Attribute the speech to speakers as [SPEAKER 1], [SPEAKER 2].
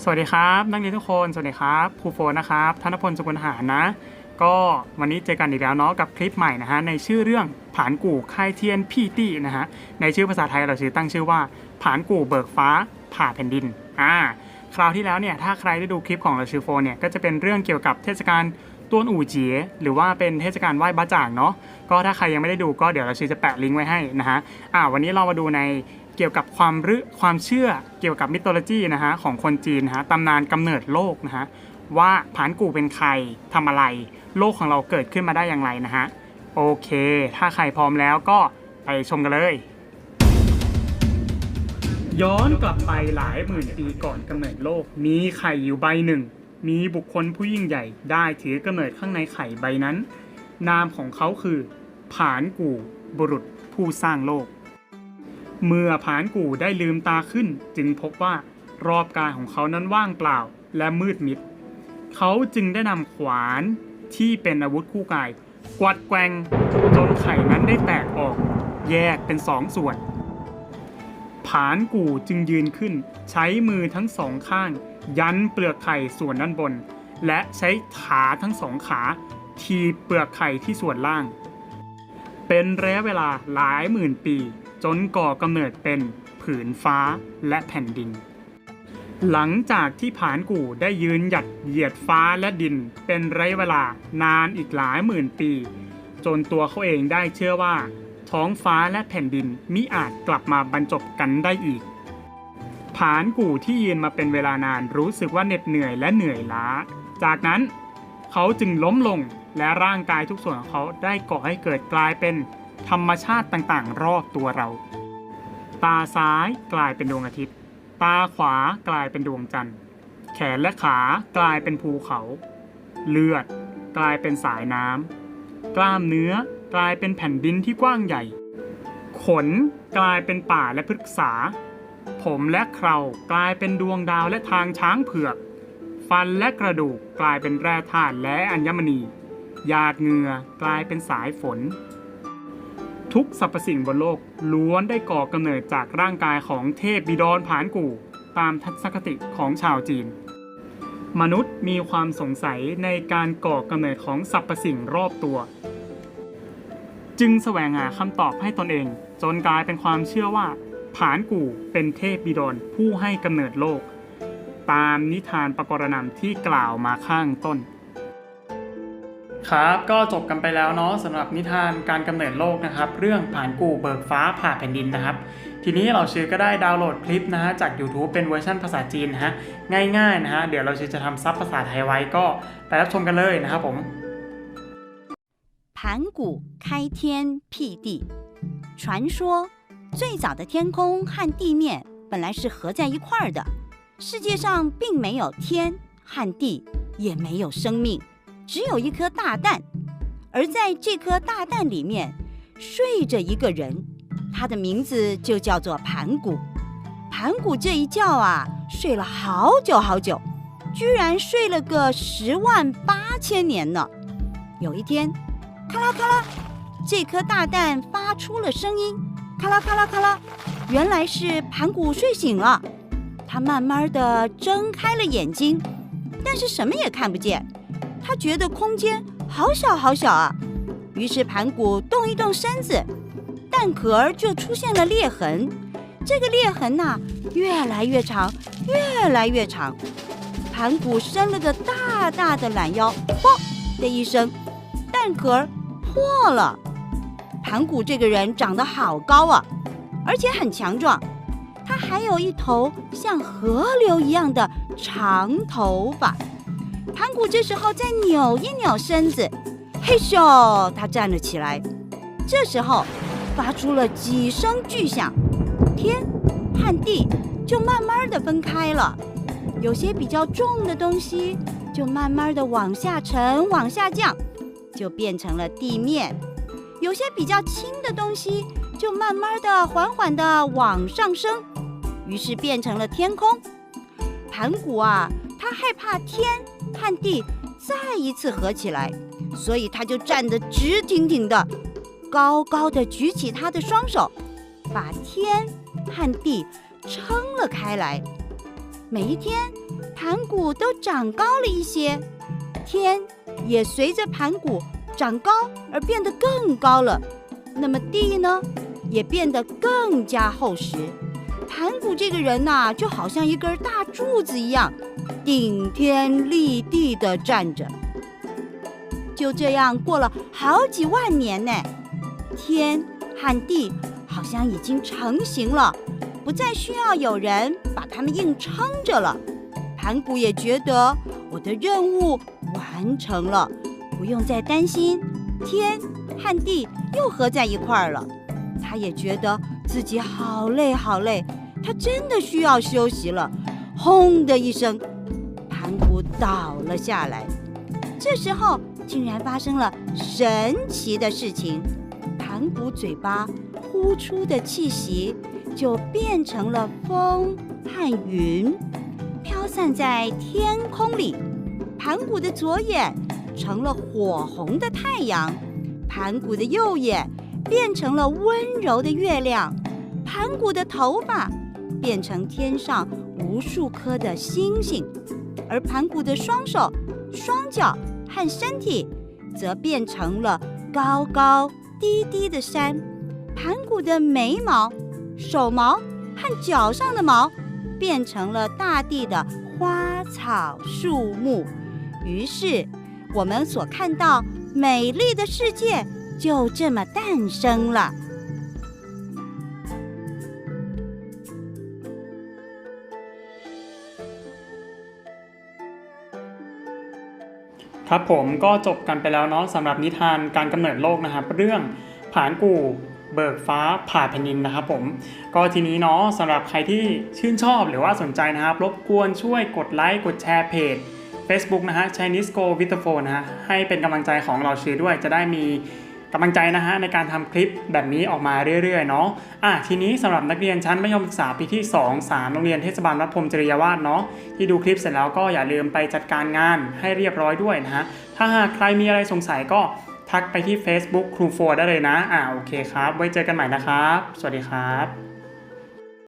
[SPEAKER 1] สวัสดีครับนักเรียนทุกคนสวัสดีครับครูโฟนนะครับธนพลสุกุลหารนะ ก็วันนี้เจอกันอีกแล้วเนาะกับคลิปใหม่นะฮะในชื่อเรื่องผานกู่ค่ายเทียนพี่ตี้นะฮะในชื่อภาษาไทยเราชื่อตั้งชื่อว่า ผานกู่เบิกฟ้าผ่าแผ่นดินอ่าคราวที่แล้วเนี่ยถ้าใครได้ดูคลิปของเราชื่อโฟนเนี่ยก็จะเป็นเรื่องเกี่ยวกับเทศกาลต้วนอู่เจี๋ยหรือว่าเป็นเทศกาลไหว้บ้าจ่างเนาะก็ถ้าใครยังไม่ได้ดูก็เดี๋ยวเราชื่อจะแปะลิงก์ไว้ให้นะฮะอ่าวันนี้เรามาดูใน เกี่ยวกับความรึความเชื่อเกี่ยวกับมิตโลจีนะฮะของคนจีนนะฮะตำนานกำเนิดโลกนะฮะว่าผานกูเป็นใครทำอะไร โลกของเราเกิดขึ้นมาได้อย่างไรนะฮะโอเค ถ้าใครพร้อมแล้วก็ไปชมกันเลย ย้อนกลับไปหลายหมื่นปีก่อนกำเนิดโลก มีไข่อยู่ใบหนึ่ง มีบุคคลผู้ยิ่งใหญ่ได้ถือกำเนิดข้างในไข่ใบนั้น นามของเขาคือ ผานกู่บุรุษผู้สร้างโลก เมื่อผานกู่ได้ลืมตาขึ้น จึงพบว่ารอบกายของเขานั้นว่างเปล่าและมืดมิด เขาจึงได้นำขวานที่เป็นอาวุธคู่กาย กวัดแกงจนไข่นั้นได้แตกออก แยกเป็นสองส่วน ผานกู่จึงยืนขึ้น ใช้มือทั้งสองข้าง ยันเปลือกไข่ส่วนด้านบน และใช้ขาทั้งสองขาทีเปลือกไข่ที่ส่วนล่าง เป็นระยะเวลาหลายหมื่นปี จนก่อกำเนิดเป็นผืนฟ้าและแผ่นดิน หลังจากที่ผานกู่ได้ยืนหยัดเหยียดฟ้าและดินเป็นระยะเวลานานอีกหลายหมื่นปี จนตัวเขาเองได้เชื่อว่า ท้องฟ้าและแผ่นดินมิอาจกลับมาบรรจบกันได้อีก ผานกู่ที่ยืนมาเป็นเวลานานรู้สึกว่าเหน็ดเหนื่อยและเหนื่อยล้า จากนั้นเขาจึงล้มลงและร่างกายทุกส่วนของเขาได้ก่อให้เกิดกลายเป็น ธรรมชาติต่างๆ รอบตัวเรา ตาซ้ายกลายเป็นดวงอาทิตย์ ตาขวากลายเป็นดวงจันทร์ แขนและขากลายเป็นภูเขา เลือดกลายเป็นสายน้ำ กล้ามเนื้อกลายเป็นแผ่นดินที่กว้างใหญ่ ขนกลายเป็นป่าและพฤกษา ผมและเครากลายเป็นดวงดาวและทางช้างเผือก ฟันและกระดูกกลายเป็นแร่ธาตุและอัญมณีหยาดเหงื่อกลายเป็นสายฝน ทุกสรรพสิ่งบนโลกล้วนได้ก่อกำเนิดจากร่างกายของเทพบิดรผานกู่ ตามทัศนคติของชาวจีน มนุษย์มีความสงสัยในการก่อกำเนิดของสรรพสิ่งรอบตัว จึงแสวงหาคำตอบให้ตนเอง จนกลายเป็นความเชื่อว่า ผานกู่เป็นเทพบิดรผู้ให้กำเนิดโลก ตามนิทานปรกรณำที่กล่าวมาข้างต้น ครับก็จบกันไปแล้วเนาะสำหรับนิทานการกำเนิดโลกนะครับ เรื่องผานกู่เบิกฟ้าผ่าแผ่นดินนะครับ ทีนี้เราชื่อก็ได้ดาวน์โหลดคลิปนะฮะจาก YouTube เป็นเวอร์ชันภาษาจีนนะฮะง่ายๆนะฮะเดี๋ยวเราชื่อจะทำซับภาษาไทยไว้ก็ไปรับชมกันเลยนะครับผม
[SPEAKER 2] 盘古开天辟地。传说最早的天空和地面本来是合在一块儿的，世界上并没有天和地，也没有生命， 只有一颗大蛋。而在这颗大蛋里面睡着一个人，他的名字就叫做盘古。盘古这一觉啊，睡了好久好久，居然睡了个十万八千年呢。有一天，咔啦咔啦，这颗大蛋发出了声音，咔啦咔啦咔啦，原来是盘古睡醒了。他慢慢的睁开了眼睛，但是什么也看不见。他觉得空间好小好小啊，于是盘古动一动身子，蛋壳儿就出现了裂痕。这个裂痕呐、越来越长，越来越长。盘古伸了个大大的懒腰，啵的一声，蛋壳儿破了。盘古这个人长得好高啊，而且很强壮，他还有一头像河流一样的长头发。盘古这时候再扭一扭身子，嘿咻，他站了起来。这时候发出了几声巨响，天和地就慢慢的分开了。有些比较重的东西就慢慢的往下沉、往下降，就变成了地面；有些比较轻的东西就慢慢的、缓缓的往上升，于是变成了天空。盘古啊，他害怕天和地再一次合起来，所以他就站得直挺挺的，高高的举起他的双手，把天和地撑了开来。每一天，盘古都长高了一些，天也随着盘古长高而变得更高了。那么地呢，也变得更加厚实。盘古这个人呐、就好像一根大柱子一样，顶天立地的站着。就这样过了好几万年呢，天和地好像已经成型了，不再需要有人把它们硬撑着了。盘古也觉得我的任务完成了，不用再担心天和地又合在一块儿了。他也觉得自己好累好累，他真的需要休息了。轰的一声，盘古倒了下来。这时候竟然发生了神奇的事情，盘古嘴巴呼出的气息就变成了风和云，飘散在天空里。盘古的左眼成了火红的太阳，盘古的右眼变成了温柔的月亮，盘古的头发变成天上无数颗的星星，而盘古的双手、双脚和身体则变成了高高低低的山。盘古的眉毛、手毛和脚上的毛变成了大地的花草树木。于是，我们所看到美丽的世界就这么诞生了。
[SPEAKER 1] ครับผมก็จบกันไปแล้วเนาะสำหรับนิทานการกำเนิดโลกนะครับ เรื่องผานกู่เบิกฟ้าผ่าแผ่นดินนะครับผม ก็ทีนี้เนาะสำหรับใครที่ชื่นชอบหรือว่าสนใจนะครับ รบกวนช่วยกดไลค์กดแชร์เพจ Facebook นะฮะ Chinese Go with the phone นะฮะให้เป็นกำลังใจของเราชื่อด้วยจะได้มี กำลังใจนะฮะในการทำคลิปแบบนี้ออกมาเรื่อยๆเนาะอะทีนี้สำหรับนักเรียนชั้นมัธยมศึกษาปีที่ 2 3 โรงเรียนเทศบาลวัดพรมจริยาวาสเนาะที่ดูคลิปเสร็จแล้วก็อย่าลืมไปจัดการงานให้เรียบร้อยด้วยนะฮะถ้าหากใครมีอะไรสงสัยก็ทักไปที่ Facebook ครูโฟได้เลยนะอ่าโอเคครับ ไว้เจอกันใหม่นะครับ สวัสดีครับ